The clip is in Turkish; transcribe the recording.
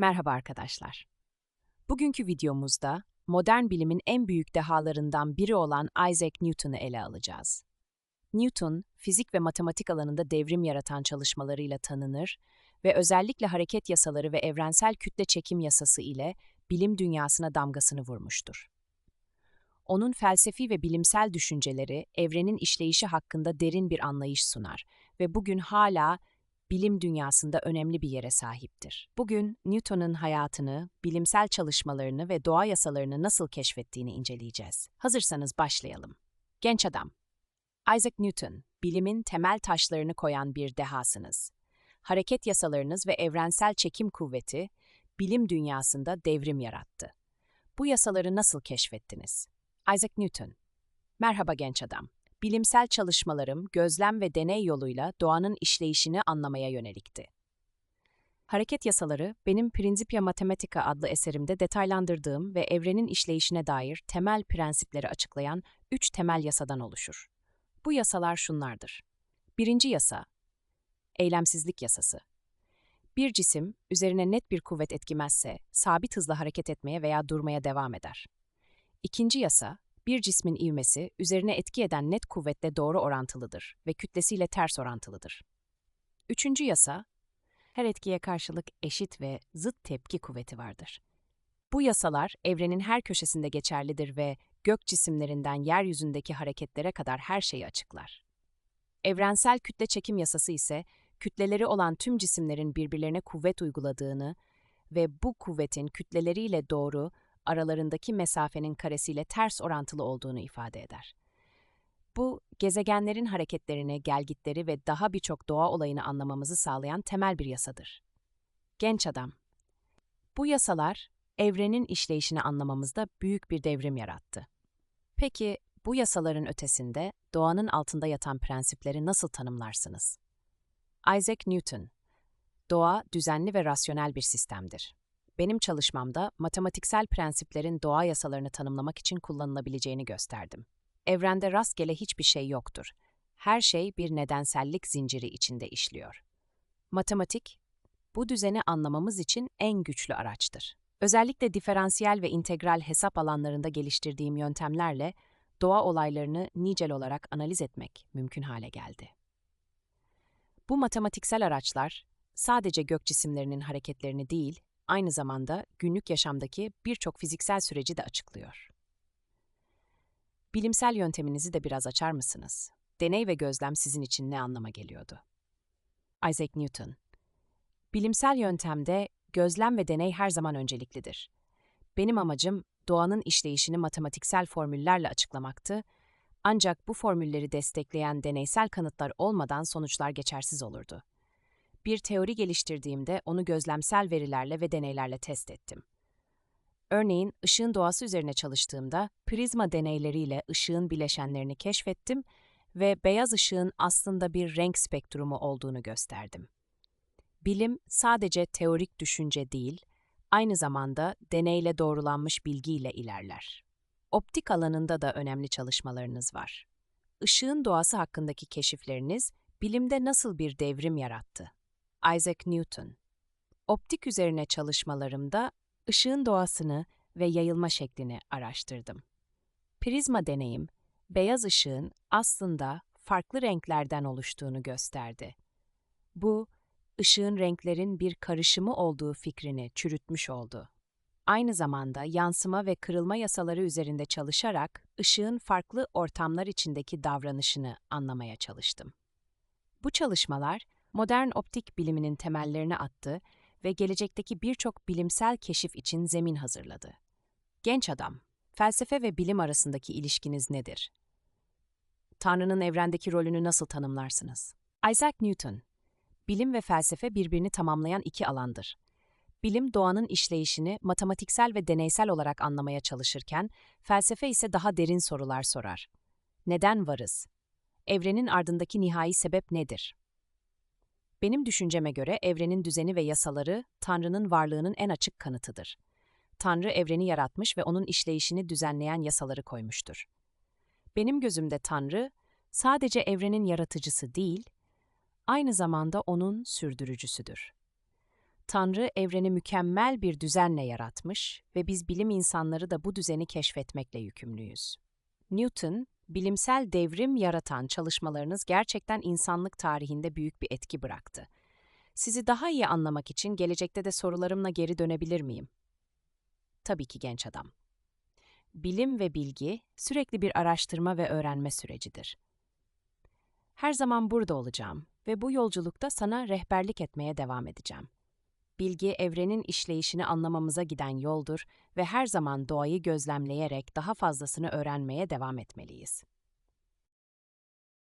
Merhaba arkadaşlar. Bugünkü videomuzda modern bilimin en büyük dehalarından biri olan Isaac Newton'u ele alacağız. Newton, fizik ve matematik alanında devrim yaratan çalışmalarıyla tanınır ve özellikle hareket yasaları ve evrensel kütle çekim yasası ile bilim dünyasına damgasını vurmuştur. Onun felsefi ve bilimsel düşünceleri evrenin işleyişi hakkında derin bir anlayış sunar ve bugün hala bilim dünyasında önemli bir yere sahiptir. Bugün Newton'un hayatını, bilimsel çalışmalarını ve doğa yasalarını nasıl keşfettiğini inceleyeceğiz. Hazırsanız başlayalım. Genç adam. Isaac Newton, bilimin temel taşlarını koyan bir dehasınız. Hareket yasalarınız ve evrensel çekim kuvveti bilim dünyasında devrim yarattı. Bu yasaları nasıl keşfettiniz? Isaac Newton. Merhaba genç adam. Bilimsel çalışmalarım gözlem ve deney yoluyla doğanın işleyişini anlamaya yönelikti. Hareket yasaları benim Principia Mathematica adlı eserimde detaylandırdığım ve evrenin işleyişine dair temel prensipleri açıklayan üç temel yasadan oluşur. Bu yasalar şunlardır. Birinci yasa, eylemsizlik yasası. Bir cisim, üzerine net bir kuvvet etkimezse, sabit hızla hareket etmeye veya durmaya devam eder. İkinci yasa, bir cismin ivmesi üzerine etki eden net kuvvetle doğru orantılıdır ve kütlesiyle ters orantılıdır. Üçüncü yasa, her etkiye karşılık eşit ve zıt tepki kuvveti vardır. Bu yasalar evrenin her köşesinde geçerlidir ve gök cisimlerinden yeryüzündeki hareketlere kadar her şeyi açıklar. Evrensel kütle çekim yasası ise kütleleri olan tüm cisimlerin birbirlerine kuvvet uyguladığını ve bu kuvvetin kütleleriyle doğru aralarındaki mesafenin karesiyle ters orantılı olduğunu ifade eder. Bu, gezegenlerin hareketlerini, gelgitleri ve daha birçok doğa olayını anlamamızı sağlayan temel bir yasadır. Genç adam. Bu yasalar, evrenin işleyişini anlamamızda büyük bir devrim yarattı. Peki, bu yasaların ötesinde doğanın altında yatan prensipleri nasıl tanımlarsınız? Isaac Newton Doğa düzenli ve rasyonel bir sistemdir. Benim çalışmamda matematiksel prensiplerin doğa yasalarını tanımlamak için kullanılabileceğini gösterdim. Evrende rastgele hiçbir şey yoktur. Her şey bir nedensellik zinciri içinde işliyor. Matematik, bu düzeni anlamamız için en güçlü araçtır. Özellikle diferansiyel ve integral hesap alanlarında geliştirdiğim yöntemlerle doğa olaylarını nicel olarak analiz etmek mümkün hale geldi. Bu matematiksel araçlar sadece gök cisimlerinin hareketlerini değil, aynı zamanda günlük yaşamdaki birçok fiziksel süreci de açıklıyor. Bilimsel yönteminizi de biraz açar mısınız? Deney ve gözlem sizin için ne anlama geliyordu? Isaac Newton Bilimsel yöntemde gözlem ve deney her zaman önceliklidir. Benim amacım doğanın işleyişini matematiksel formüllerle açıklamaktı, ancak bu formülleri destekleyen deneysel kanıtlar olmadan sonuçlar geçersiz olurdu. Bir teori geliştirdiğimde onu gözlemsel verilerle ve deneylerle test ettim. Örneğin ışığın doğası üzerine çalıştığımda prizma deneyleriyle ışığın bileşenlerini keşfettim ve beyaz ışığın aslında bir renk spektrumu olduğunu gösterdim. Bilim sadece teorik düşünce değil, aynı zamanda deneyle doğrulanmış bilgiyle ilerler. Optik alanında da önemli çalışmalarınız var. Işığın doğası hakkındaki keşifleriniz bilimde nasıl bir devrim yarattı? Isaac Newton. Optik üzerine çalışmalarımda ışığın doğasını ve yayılma şeklini araştırdım. Prizma deneyim, beyaz ışığın aslında farklı renklerden oluştuğunu gösterdi. Bu, ışığın renklerin bir karışımı olduğu fikrini çürütmüş oldu. Aynı zamanda yansıma ve kırılma yasaları üzerinde çalışarak ışığın farklı ortamlar içindeki davranışını anlamaya çalıştım. Bu çalışmalar, modern optik biliminin temellerini attı ve gelecekteki birçok bilimsel keşif için zemin hazırladı. Genç adam, felsefe ve bilim arasındaki ilişkiniz nedir? Tanrı'nın evrendeki rolünü nasıl tanımlarsınız? Isaac Newton, bilim ve felsefe birbirini tamamlayan iki alandır. Bilim doğanın işleyişini matematiksel ve deneysel olarak anlamaya çalışırken, felsefe ise daha derin sorular sorar. Neden varız? Evrenin ardındaki nihai sebep nedir? Benim düşünceme göre evrenin düzeni ve yasaları Tanrı'nın varlığının en açık kanıtıdır. Tanrı evreni yaratmış ve onun işleyişini düzenleyen yasaları koymuştur. Benim gözümde Tanrı sadece evrenin yaratıcısı değil, aynı zamanda onun sürdürücüsüdür. Tanrı evreni mükemmel bir düzenle yaratmış ve biz bilim insanları da bu düzeni keşfetmekle yükümlüyüz. Newton, bilimsel devrim yaratan çalışmalarınız gerçekten insanlık tarihinde büyük bir etki bıraktı. Sizi daha iyi anlamak için gelecekte de sorularımla geri dönebilir miyim? Tabii ki genç adam. Bilim ve bilgi sürekli bir araştırma ve öğrenme sürecidir. Her zaman burada olacağım ve bu yolculukta sana rehberlik etmeye devam edeceğim. Bilgi evrenin işleyişini anlamamıza giden yoldur ve her zaman doğayı gözlemleyerek daha fazlasını öğrenmeye devam etmeliyiz.